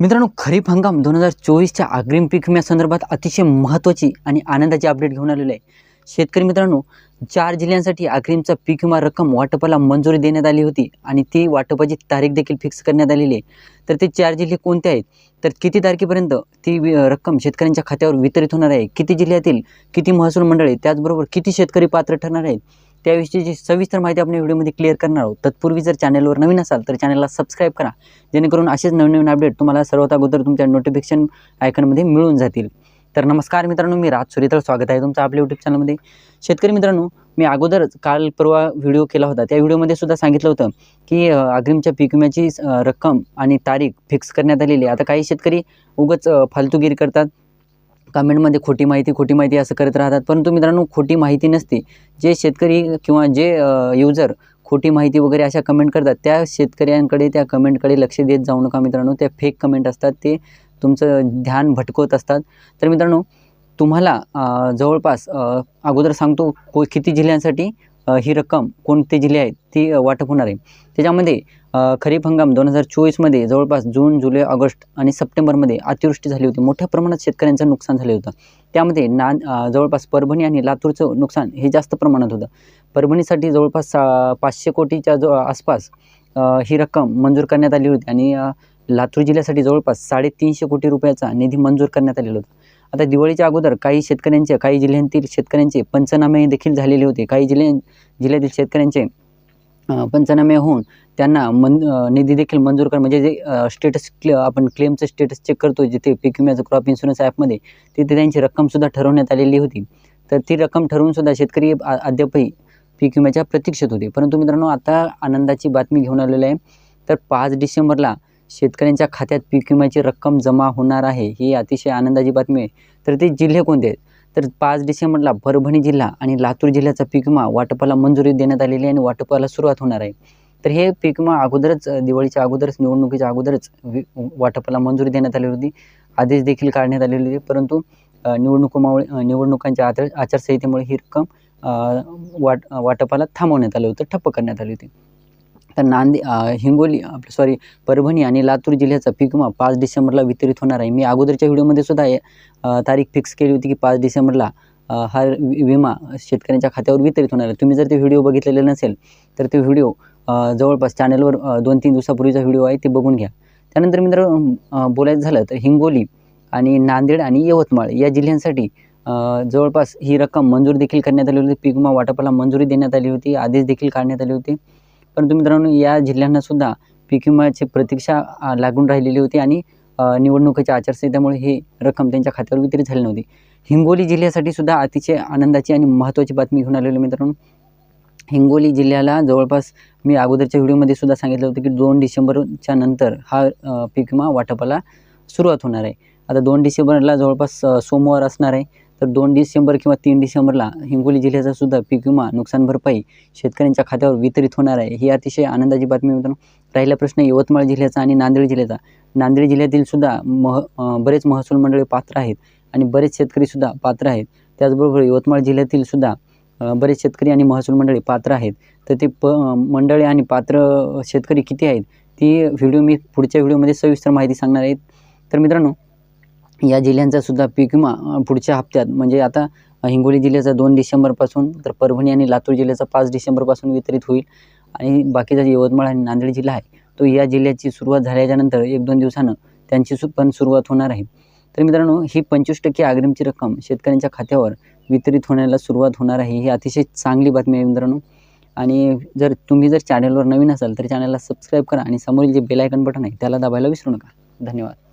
मित्रांनो खरीप हंगाम दोन हजार चोवीसच्या अग्रिम पीक विम्यासंदर्भात अतिशय महत्त्वाची आणि आनंदाची अपडेट घेऊन आलेली आहे. शेतकरी मित्रांनो चार जिल्ह्यांसाठी अग्रिमचा पीक विमा रक्कम वाटपाला मंजुरी देण्यात आली होती आणि ती वाटपाची तारीख देखील फिक्स करण्यात आलेली आहे. तर ते चार जिल्हे कोणते आहेत? तर किती तारखेपर्यंत ती रक्कम शेतकऱ्यांच्या खात्यावर वितरित होणार आहे? किती जिल्ह्यातील किती महसूल मंडळे त्याचबरोबर किती शेतकरी पात्र ठरणार आहेत? त्याविषयीची सविस्तर माहिती आपण व्हिडिओमध्ये क्लिअर करणार आहोत तत्पूर्वी जर चॅनलवर नवीन असाल तर चॅनलला सबस्क्राईब करा. जेणेकरून असेच नवीन नवीन अपडेट तुम्हाला सर्वात अगोदर तुमच्या नोटिफिकेशन आयकनमध्ये मिळून जातील. तर नमस्कार मित्रांनो मी राज सुरेतळ स्वागत आहे तुमचं आपल्या यूट्यूब चॅनलमध्ये शेतकरी मित्रांनो मी अगोदरच काल परवा व्हिडिओ केला होता. त्या व्हिडिओमध्ये सुद्धा सांगितलं होतं की अग्रिमच्या पीक विम्याची रक्कम आणि तारीख फिक्स करण्यात आलेली आता काही शेतकरी उगाच फालतूगिरी करतात. कमेंटमध्ये खोटी माहिती खोटी माहिती असं करत राहतात. परंतु मित्रांनो खोटी माहिती नसते. जे शेतकरी किंवा जे युजर खोटी माहिती वगैरे अशा कमेंट करतात त्या शेतकऱ्यांकडे त्या कमेंटकडे लक्ष देत जाऊ नका मित्रांनो. त्या फेक कमेंट असतात ते तुमचं ध्यान भटकवत असतात. तर मित्रांनो तुम्हाला जवळपास अगोदर सांगतो को किती जिल्ह्यांसाठी ही रक्कम कोणते जिल्हे आहेत ती वाटप होणार आहे. त्याच्यामध्ये खरीप हंगाम दोन हजार चोवीसमध्ये जवळपास जून जुलै ऑगस्ट आणि सप्टेंबरमध्ये अतिवृष्टी झाली होती. मोठ्या प्रमाणात शेतकऱ्यांचं नुकसान झालं होतं. त्यामध्ये ना जवळपास परभणी आणि लातूरचं नुकसान हे जास्त प्रमाणात होतं. परभणीसाठी जवळपास पाचशे कोटीच्या जो आसपास ही रक्कम मंजूर करण्यात आली होती आणि लातूर जिल्ह्यासाठी जवळपास साडेतीनशे कोटी रुपयाचा निधी मंजूर करण्यात आलेला होता. आता दिवाळीच्या अगोदर काही शेतकऱ्यांचे काही जिल्ह्यांतील शेतकऱ्यांचे पंचनामे देखील झालेले होते. काही जिल्ह्यां जिल्ह्यातील शेतकऱ्यांचे पंचनामे होऊन त्यांना मन निधी देखील मंजूर कर म्हणजे जे स्टेटस क्ले आपण क्लेमचं स्टेटस चेक करतो जिथे पीक विम्याचं क्रॉप इन्शुरन्स ॲपमध्ये तिथे त्यांची रक्कमसुद्धा ठरवण्यात आलेली होती. तर ती रक्कम ठरवूनसुद्धा शेतकरी अद्यापही पीक विम्याच्या प्रतीक्षेत होते. परंतु मित्रांनो आता आनंदाची बातमी घेऊन आलेली आहे. तर पाच डिसेंबरला शेतकऱ्यांच्या खात्यात पीक विम्याची रक्कम जमा होणार आहे ही अतिशय आनंदाची बातमी आहे. तर ते जिल्हे कोणते आहेत? तर पाच डिसेंबरला परभणी जिल्हा आणि लातूर जिल्ह्याचा पीक विमा वाटपाला मंजुरी देण्यात आलेली आहे आणि वाटपाला सुरुवात होणार आहे. तर हे पीक विमा अगोदरच दिवाळीच्या अगोदरच निवडणुकीच्या अगोदरच वाटपाला मंजुरी देण्यात आली होती. आदेश देखील काढण्यात आलेले होते परंतु निवडणुकामुळे निवडणुकांच्या आचार आचारसंहितेमुळे ही रक्कम वाट वाटपाला थांबवण्यात आलं होतं ठप्प करण्यात आली होती. तर नांदे हिंगोली आपलं सॉरी परभणी आणि लातूर जिल्ह्याचा पीक विमा पाच डिसेंबरला वितरित होणार आहे. मी अगोदरच्या व्हिडिओमध्ये सुद्धा तारीख फिक्स केली होती की पाच डिसेंबरला हा वि- विमा शेतकऱ्यांच्या खात्यावर वितरित होणार आहे. तुम्ही जर ते व्हिडिओ बघितलेले नसेल तर ते व्हिडिओ जवळपास चॅनलवर दोन तीन दिवसापूर्वीचा व्हिडिओ आहे ते बघून घ्या. त्यानंतर मित्र बोलायचं झालं तर हिंगोली आणि नांदेड आणि यवतमाळ या जिल्ह्यांसाठी जवळपास ही रक्कम मंजूर देखील करण्यात आली होती. पीक विमा वाटपाला मंजुरी देण्यात आली होती आदेश देखील काढण्यात आले होते. परंतु मित्रांनो या जिल्ह्यांना सुद्धा पीक विम्याची प्रतीक्षा लागून राहिलेली होती आणि निवडणुकीच्या आचारसंहितेमुळे ही रक्कम त्यांच्या खात्यावर वितरित झाली नव्हती. हिंगोली जिल्ह्यासाठी सुद्धा अतिशय आनंदाची आणि महत्त्वाची बातमी घेऊन आलेली मित्रांनो. हिंगोली जिल्ह्याला जवळपास मी अगोदरच्या व्हिडिओमध्ये सुद्धा सांगितलं होतं की दोन डिसेंबरच्या नंतर हा पीक विमा वाटपाला सुरुवात होणार आहे. आता दोन डिसेंबरला जवळपास सोमवार असणार आहे. तर दोन डिसेंबर किंवा तीन डिसेंबरला हिंगोली जिल्ह्याचा सुद्धा पीक विमा नुकसान भरपाई शेतकऱ्यांच्या खात्यावर वितरित होणार आहे. ही अतिशय आनंदाची बातमी मित्रांनो. राहिला प्रश्न यवतमाळ जिल्ह्याचा आणि नांदेड जिल्ह्याचा. नांदेड जिल्ह्यातील सुद्धा मह बरेच महसूल मंडळे पात्र आहेत आणि बरेच शेतकरीसुद्धा पात्र आहेत. त्याचबरोबर यवतमाळ जिल्ह्यातील सुद्धा बरेच शेतकरी आणि महसूल मंडळी पात्र आहेत. तर ते प मंडळी आणि पात्र शेतकरी किती आहेत ती व्हिडिओ मी पुढच्या व्हिडिओमध्ये सविस्तर माहिती सांगणार आहे. तर मित्रांनो या जिल्ह्यांचासुद्धा पीक विमा पुढच्या हप्त्यात म्हणजे आता हिंगोली जिल्ह्याचा दोन डिसेंबरपासून तर परभणी आणि लातूर जिल्ह्याचा पाच डिसेंबरपासून वितरित होईल. आणि बाकीचा जे यवतमाळ आणि नांदेड जिल्हा आहे तो या जिल्ह्याची सुरुवात झाल्याच्यानंतर एक दोन दिवसानं त्यांची सु पण सुरुवात होणार आहे. तर मित्रांनो ही पंचवीस टक्के अग्रिमची रक्कम शेतकऱ्यांच्या खात्यावर वितरित होण्याला सुरुवात होणार आहे ही अतिशय चांगली बातमी आहे मित्रांनो. आणि जर तुम्ही जर चॅनलवर नवीन असाल तर चॅनलला सबस्क्राईब करा आणि समोरील जे बेल आयकन बटन आहे त्याला दाबायला विसरू नका. धन्यवाद.